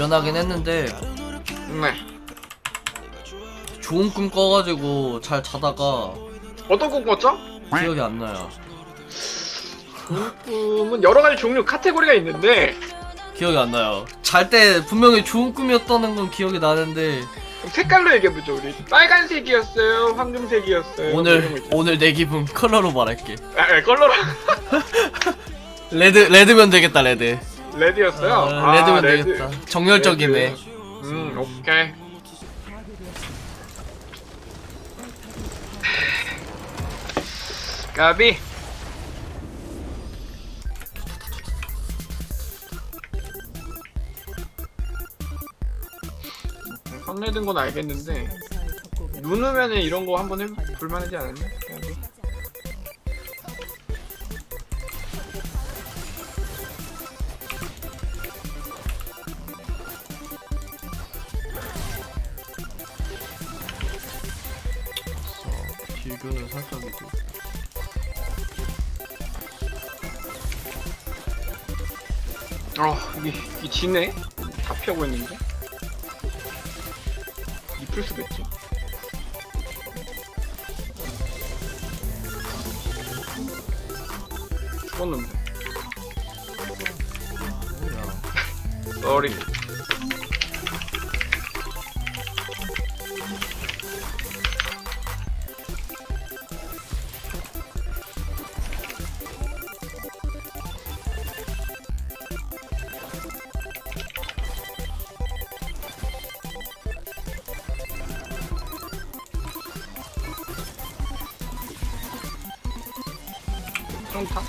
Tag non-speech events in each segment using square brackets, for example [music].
일어나긴 했는데 네. 좋은 꿈 꿔가지고 잘 자다가 어떤 꿈 꿨죠? 기억이 안 나요. 꿈은 여러 가지 종류 카테고리가 있는데 기억이 안 나요. 잘 때 분명히 좋은 꿈이었다는 건 기억이 나는데 그럼 색깔로 얘기해보죠 우리 빨간색이었어요 황금색이었어요 오늘. 오늘 내 기분 컬러로 말할게. 아, 아, 컬러로 [laughs] 레드 레드면 되겠다 레드. 레드였어요? 아, 아, 레드면 레드. 되겠다. 정열적이네. 레드. 음 오케이 까비 선레든 건 알겠는데 누누면은 이런 거 한번 해볼만 하지 않았나? 까비. 어 이게 이게 지네? 다 피하고 있는데 이풀 수도 있지 죽었는데. 쏘리 [laughs] 평타?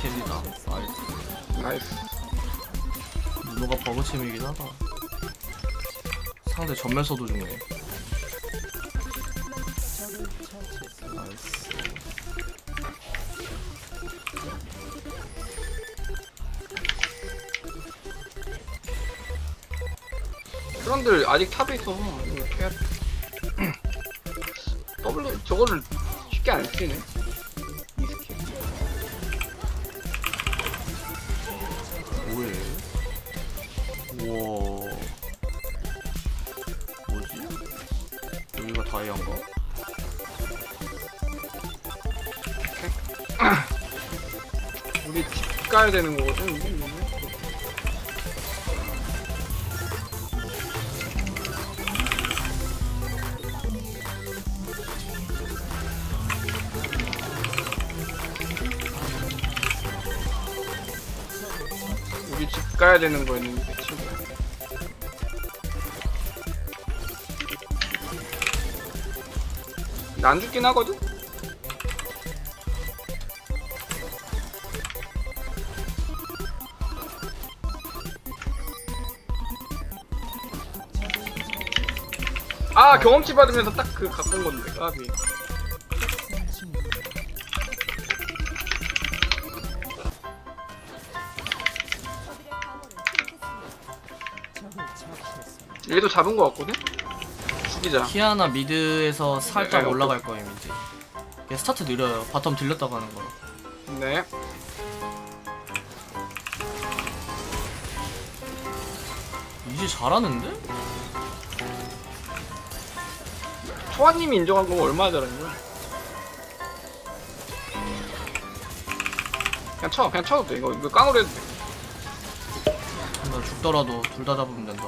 캐리다. 나이스. 나이스 누가 버그침이긴 하다. 상대 전면서도 죽네. 나 트런들 아직 탑에 있어서 이거 해야 돼 [clears throat] W 저거를 쉽게 안 쓰네 이 스킬 뭐해? 우와. 뭐지? 여기가 다이아인가? [clears throat] 우리 집 가야 되는 거거든 가야 되는 거였는데 친구야 나안 죽긴 하거든? 아 경험치 받으면서 딱 그 갖고 온 건데 까비 얘도 잡은 거 같거든? 죽이자 키아나 미드에서 살짝 네, 올라갈 거예요 이제. 얘 스타트 느려요. 바텀 들렸다고 하는 거. 네 이제 잘하는데? 초아님이 인정한 거 얼마나 잘하는 거야 그냥 쳐 그냥 쳐도 돼 이거 이거 깡으로 해도 돼 나 죽더라도 둘 다 잡으면 된다.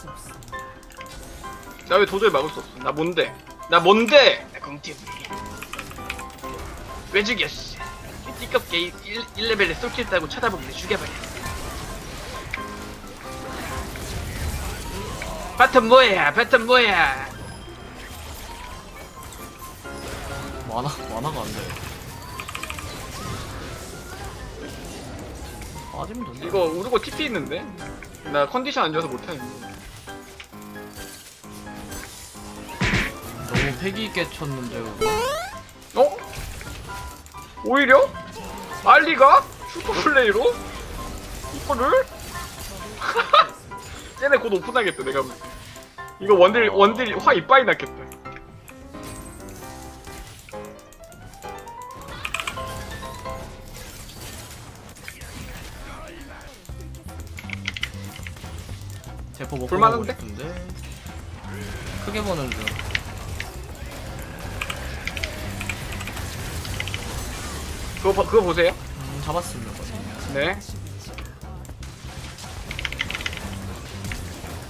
수 없어. 나 왜 도저히 막을 수 없어. 나 뭔데? 나 뭔데? 나 공태우기. 왜 죽였어? 띠껍게 1레벨에 쏠킬 따고 쳐다보길래 죽여버렸어. 바텀 뭐야? 패턴 뭐야? 만화 만화가 안 돼. 맞으면 된다. 이거 우르고 TP 있는데? 나 컨디션 안 좋아서 못하겠네. 패기 있게 쳤는데. 어? 오히려? 알리가? 슈퍼플레이로? 이거를? [laughs] 얘네 곧 오픈하겠다 내가 볼 때. 이거 원딜 원딜 화 이빠이 났겠다 대포 먹고 볼만한데? 싶은데 크게 보는 중 그거 봐- 그거 보세요. 음, 잡았습니다. 네.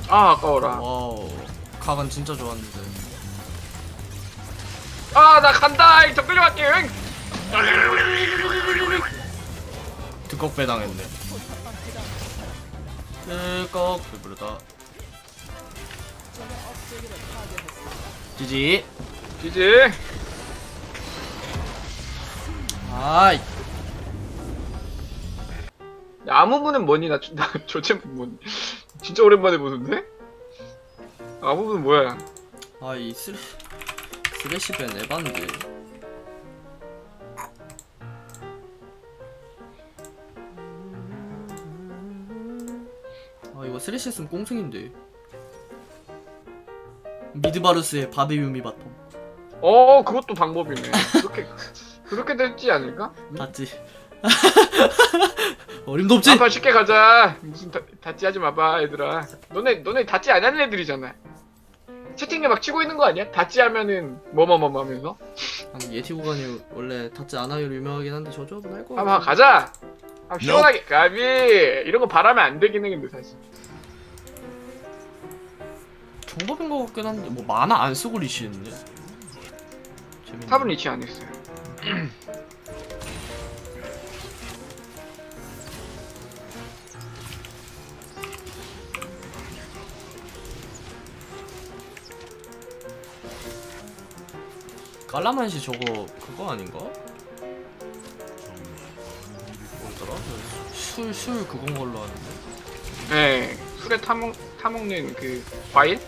아 아까워라. 와우. 각은 진짜 좋았는데. 아 나 간다! 저 끌려갈게 응. 득꺽배 당했네. 득꺽 배부르다. 지지. 지지 아이. 야, 아무분은 뭐니? 나, 저- 나 [laughs] 조챔 뭐니? 진짜 오랜만에 보는데? 아무분 뭐야? 아이 쓰레 쓰레시벤 에반데. 아 이거 쓰레시스는 꽁승인데. 미드바루스의 바드유미 바텀 어 그것도 방법이네. 그렇게 [laughs] 그렇게 됐지 않을까? 닿지. [laughs] 어림도 없지. 아빠 쉽게 가자. 무슨 다, 다찌 하지 마봐 얘들아. 너네 너네 다찌 안 하는 애들이잖아. 채팅에 막 치고 있는 거 아니야? 다찌 하면은 뭐뭐뭐 하면서? 아니, 예티 구간이 원래 닿지 않아요로 유명하긴 한데 저 조합은 할거 한번 가자! 한번 시원하게. 가비! 이런 거 바라면 안 되긴 해 근데 사실. 정법인 것 같긴 한데 뭐 만화 안 쓰고 리시했네? 재밌네. 탑은 리치 안 했어요 [clears throat] 깔라만시 저거 그거 아닌가? 뭐더라? 술, 술 그건 걸로 아는데 네 술에 타먹 타먹는 그 과일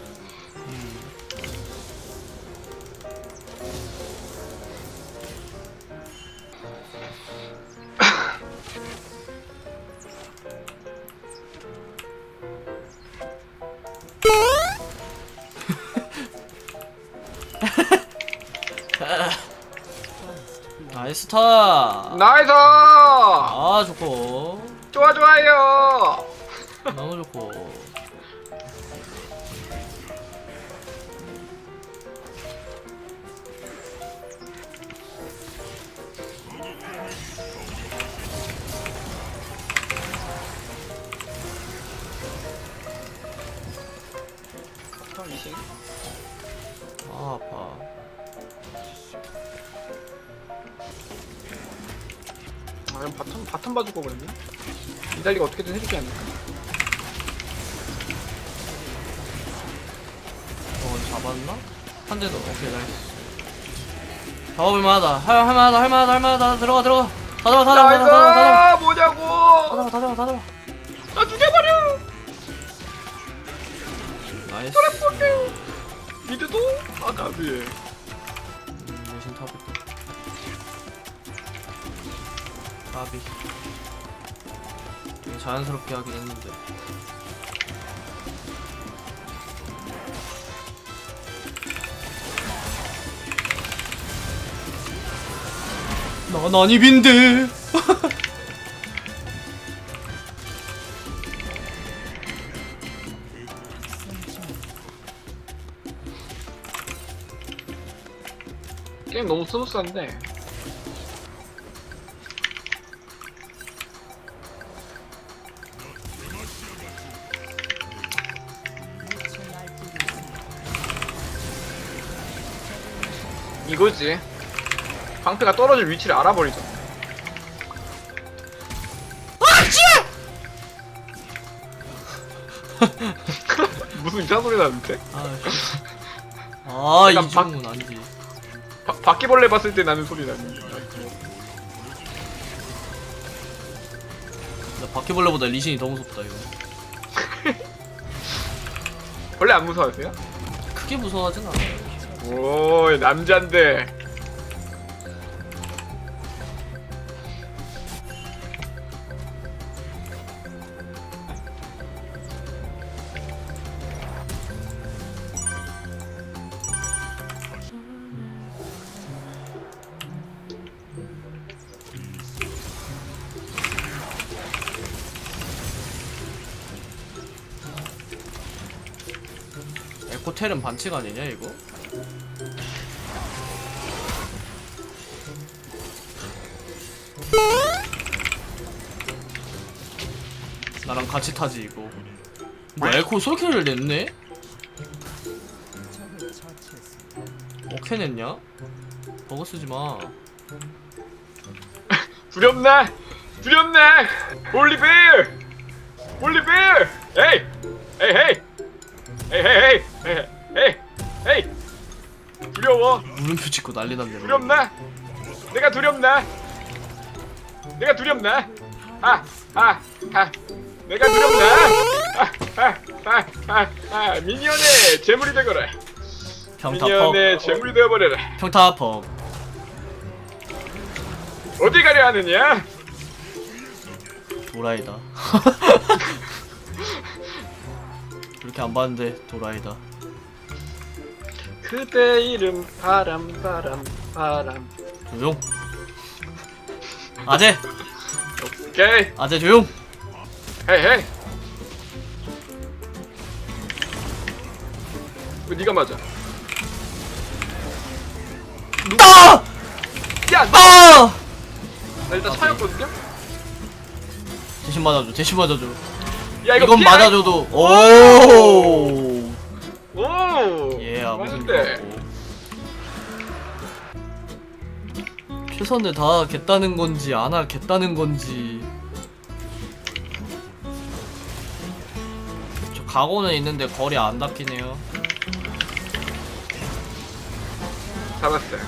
나이스 타! 나이스! 아 좋고. 좋아 좋아요. 너무 좋고. 아 아파. 아, 그럼 바텀 바텀 봐줄 거 그랬네. 이달리가 어떻게든 해주지 않을까? 어 잡았나? 한 대도 오케이 나이스 잡아볼 만하다 할, 할만하다 할만하다 할만하다 들어가 들어가 다 잡아 다 잡아 다 잡아 다 잡아 다 나이스 뭐냐고? 잡아 다 잡아 다 잡아 나 죽여버려. 나이스 미드도 아까비. 대신 타고 까비 이거 자연스럽게 하긴 했는데 난 아니빈데 게임 너무 스무스한데. 이거지. 방패가 떨어질 위치를 알아버리죠. [laughs] 무슨 이상한 소리 나는데? 아, 아 약간 박- 이중은 아니지 바, 바퀴벌레 봤을 때 나는 소리 나는데. 나 바퀴벌레보다 리신이 더 무섭다 이거 [laughs] 원래 안 무서워하세요? 크게 무서워하진 않아요 오 남잔데 에코텔은 반칙 아니냐 이거? 나랑 같이 타지 이거 뭐 에코 솔킬을 냈네? 어떻게 냈냐? 버그 쓰지마 [laughs] 두렵나? 두렵나? 올리빌! 올리빌! 에이! 에이 헤이! 에이 헤이 헤이! 에이 헤이! 두려워? 물음표 찍고 난리 났네 두렵나? 내가 두렵나? 내가 두렵나? 아! 아! 아! 내가 두렵나? 아! 아! 아! 아! 아! 미니언의 재물이 되거라 평타펑 미니언의 재물이 되어버려라 평타펑 어디 가려 하느냐? 도라이다 [laughs] 그렇게 안 봤는데 도라이다 그대 이름 바람 바람 바람 조용 아재 오케이 아재 조용 헤이 헤이 왜 니가 맞아 아! 야! 나, 아! 나 일단 차였거든요? 대신 맞아줘 대신 맞아줘 야 이거 이건 피해! 맞아줘도 오 오! 예, 아무튼 맞는데. 최선을 다하겠다는 건지 안 하겠다는 건지. 각오는 있는데 거리 안 닿기네요. 잡았어요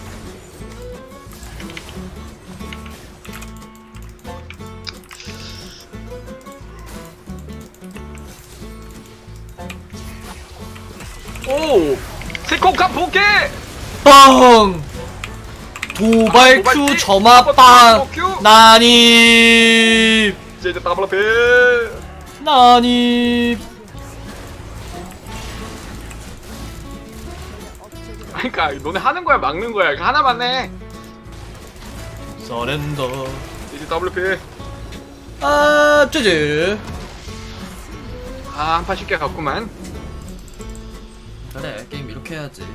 오! 세콩카 포켓! 빵! 도발 큐 도발 킥! 점화빵! 큐! 나니! 이제 이제 더블 앞에 나니! 그러니까 너네 하는 거야 막는 거야 이거 하나만 해 서렌더. 이제 앞에 아, 쯔쯔. 아한 판 쉽게 갔구만 그래, 게임 이렇게 해야지.